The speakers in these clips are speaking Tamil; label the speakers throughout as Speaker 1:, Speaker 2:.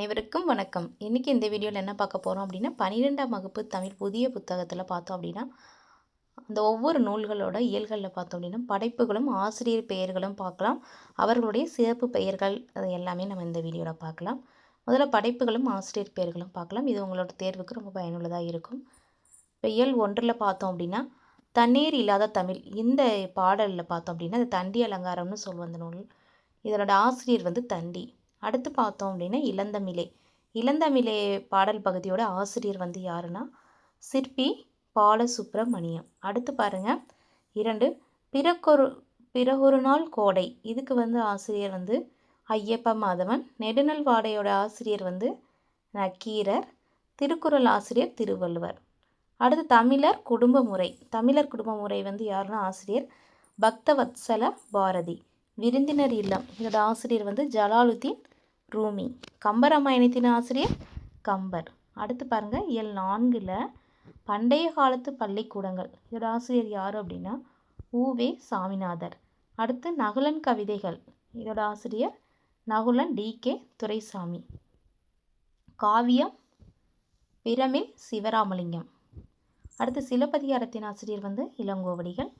Speaker 1: அனைவருக்கும் வணக்கம். இன்றைக்கி இந்த வீடியோவில் என்ன பார்க்க போகிறோம் அப்படின்னா பன்னிரெண்டாம் வகுப்பு தமிழ் புதிய புத்தகத்தில் பார்த்தோம் அப்படின்னா அந்த ஒவ்வொரு நூல்களோட இயல்களில் பார்த்தோம் அப்படின்னா படைப்புகளும் ஆசிரியர் பெயர்களும் பார்க்கலாம். அவர்களுடைய சிறப்பு பெயர்கள் அது எல்லாமே நம்ம இந்த வீடியோவில் பார்க்கலாம். முதல்ல படைப்புகளும் ஆசிரியர் பெயர்களும் பார்க்கலாம். இது உங்களோட தேர்வுக்கு ரொம்ப பயனுள்ளதாக இருக்கும். இப்போ இயல் ஒன்றில் பார்த்தோம் அப்படின்னா தண்ணீர் இல்லாத தமிழ் இந்த பாடலில் பார்த்தோம் அப்படின்னா அது தண்டி அலங்காரம்னு சொல்லுவோம் அந்த நூல். இதனோட ஆசிரியர் வந்து தண்டி. அடுத்து பார்த்தோம் அப்படின்னா இளந்தமிழே. இளந்தமிழே பாடல் பகுதியோட ஆசிரியர் வந்து யாருன்னா? சிற்பி பாலசுப்ரமணியம். அடுத்து பாருங்கள் இரண்டு பிறக்கொரு பிறகொரு நாள் கோடை. இதுக்கு வந்து ஆசிரியர் வந்து ஐயப்ப மாதவன். நெடுநல் வாடையோட ஆசிரியர் வந்து நக்கீரர். திருக்குறள் ஆசிரியர் திருவள்ளுவர். அடுத்து தமிழர் குடும்ப முறை தமிழர் குடும்ப முறை வந்து யாருன்னா? ஆசிரியர் பக்தவத்சல பாரதி. விருந்தினர் இல்லம். இதோட ஆசிரியர் வந்து ஜலாலுதீன் ரூமி. கம்பராமாயணத்தின் ஆசிரியர் கம்பர். அடுத்து பாருங்கள் இயல் நான்கில் பண்டைய காலத்து பள்ளிக்கூடங்கள். இதோட ஆசிரியர் யார் அப்படின்னா ஊவே சாமிநாதர். அடுத்து நகுலன் கவிதைகள். இதோட ஆசிரியர் நகுலன் டி. கே. துரைசாமி. காவியம் பிரமிழ் சிவராமலிங்கம். அடுத்து சிலப்பதிகாரத்தின் ஆசிரியர் வந்து இளங்கோவடிகள்.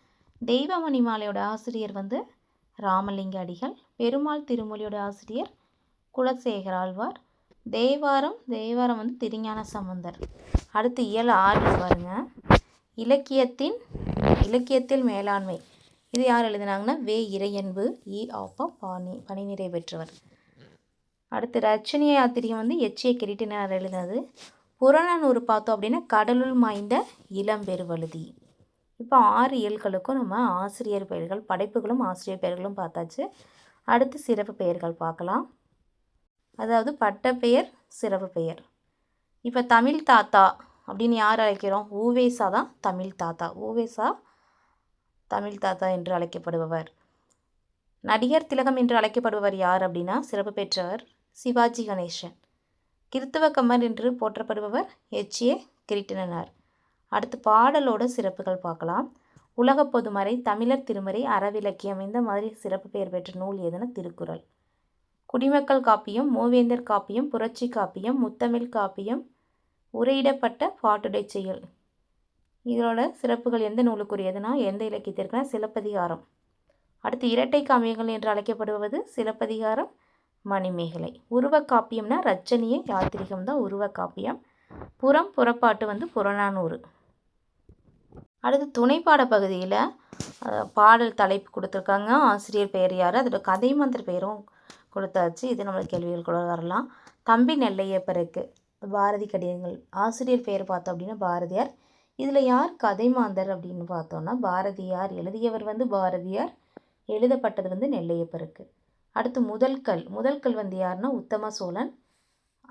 Speaker 1: தெய்வமணி மாலையோட ஆசிரியர் வந்து ராமலிங்க அடிகள். பெருமாள் திருமொழியோட ஆசிரியர் குலசேகர் ஆழ்வார். தேவாரம் தேவாரம் வந்து திருஞான சம்பந்தர். அடுத்து இயல் ஆறு பாருங்க. இலக்கியத்தின் இலக்கியத்தில் மேலாண்மை. இது யார் எழுதினாங்கன்னா வே. இறையன்பு இ. ஆப்பா பாணி பணி நிறைவேற்றவர் அடுத்து ரச்சனிய யாத்திரியம் வந்து எச்சிய கிரீட்டினார் எழுதினது. புறநானூறு பார்த்தோம் அப்படின்னா கடலுள் மாய்ந்த இளம்பெருவழுதி இப்போ ஆறு இயல்களுக்கும் நம்ம ஆசிரியர் பெயர்கள் படைப்புகளும் ஆசிரியர் பெயர்களும் பார்த்தாச்சு. அடுத்து சிறப்பு பெயர்கள் பார்க்கலாம். அதாவது பட்டப்பெயர் சிறப்பு பெயர். இப்போ தமிழ் தாத்தா அப்படின்னு யார் அழைக்கிறோம்? ஊவேசா தான் தமிழ் தாத்தா. ஊவேசா தமிழ் தாத்தா என்று அழைக்கப்படுபவர். நடிகர் திலகம் என்று அழைக்கப்படுபவர் யார் அப்படின்னா சிறப்பு பெற்றவர் சிவாஜி கணேசன். கிறித்துவ கம்மர் என்று போற்றப்படுபவர் எச். ஏ. கிரிட்டினனார் அடுத்து பாடலோட சிறப்புகள் பார்க்கலாம். உலக பொதுமறை தமிழர் திருமறை அறவிலக்கியம் இந்த மாதிரி சிறப்பு பெயர் பெற்ற நூல் எதுனா திருக்குறள். குடிமக்கள் காப்பியம் மூவேந்தர் காப்பியம் புரட்சி காப்பியம் முத்தமிழ் காப்பியம் உரையிடப்பட்ட பாட்டுடை செயல். இதோட சிறப்புகள் எந்த நூலுக்குரியதுன்னா எந்த இலக்கியத்திற்குனா சிலப்பதிகாரம். அடுத்து இரட்டை காமியங்கள் என்று அழைக்கப்படுவது சிலப்பதிகாரம் மணிமேகலை. உருவ காப்பியம்னா ரச்சனிய யாத்திரிகம் தான் உருவ காப்பியம். புறம் புறப்பாட்டு வந்து புறநானூறு. அடுத்து துணைப்பாட பகுதியில் பாடல் தலைப்பு கொடுத்துருக்காங்க ஆசிரியர் பெயர் யார் அதோட கதை மந்திர பெயரும் கொடுத்தாச்சு. இது நம்மளுக்கு கேள்விகள் கூட வரலாம். தம்பி நெல்லையப்பருக்கு பாரதி கடிதங்கள். ஆசிரியர் பெயர் பார்த்தோம் அப்படின்னா பாரதியார். இதில் யார் கதை மாந்தர் அப்படின்னு பார்த்தோன்னா பாரதியார். எழுதியவர் வந்து பாரதியார். எழுதப்பட்டது வந்து நெல்லையப்பருக்கு அடுத்து முதல்கல். முதல்கல் வந்து யாருன்னா உத்தம சோழன்.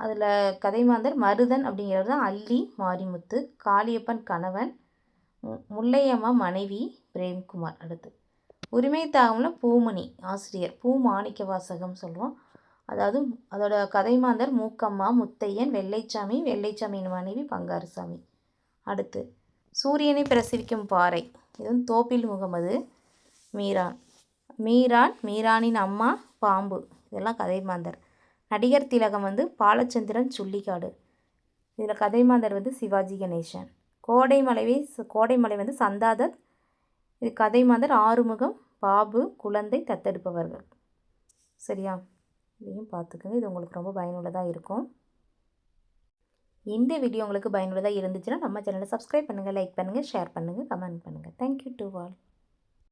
Speaker 1: அதில் கதைமாந்தர் மருதன் அப்படிங்கிறது தான் அள்ளி மாரிமுத்து காளியப்பன் கணவன் முல்லையம்மா மனைவி பிரேம்குமார். அடுத்து உரிமை தாகமில் பூமணி ஆசிரியர். பூ மாணிக்க வாசகம் சொல்லுவோம். அதாவது அதோட கதைமாந்தர் மூக்கம்மா முத்தையன் வெள்ளைச்சாமி வெள்ளைச்சாமியின் மனைவி பங்காரசாமி. அடுத்து சூரியனை பிரசவிக்கும் பாறை. இது வந்து தோப்பில் முகமது மீரான். மீரான் மீரானின் அம்மா பாம்பு. இதெல்லாம் கதைமாந்தர் நடிகர் திலகம் வந்து பாலச்சந்திரன் சுள்ளிக்காடு. இதில் கதைமாந்தர் வந்து சிவாஜி கணேசன். கோடைமலைவே கோடைமலை வந்து சந்தாதத் இது கதை மாதர் ஆறுமுகம் பாபு குழந்தை தத்தெடுப்பவர்கள். சரியா? இதையும் பார்த்துக்கோங்க. இது உங்களுக்கு ரொம்ப பயனுள்ளதாக இருக்கும். இந்த வீடியோ உங்களுக்கு பயனுள்ளதாக இருந்துச்சுன்னா நம்ம சேனலை சப்ஸ்கிரைப் பண்ணுங்கள் லைக் பண்ணுங்கள் ஷேர் பண்ணுங்கள் கமெண்ட் பண்ணுங்கள் தேங்க்யூ டு ஆல்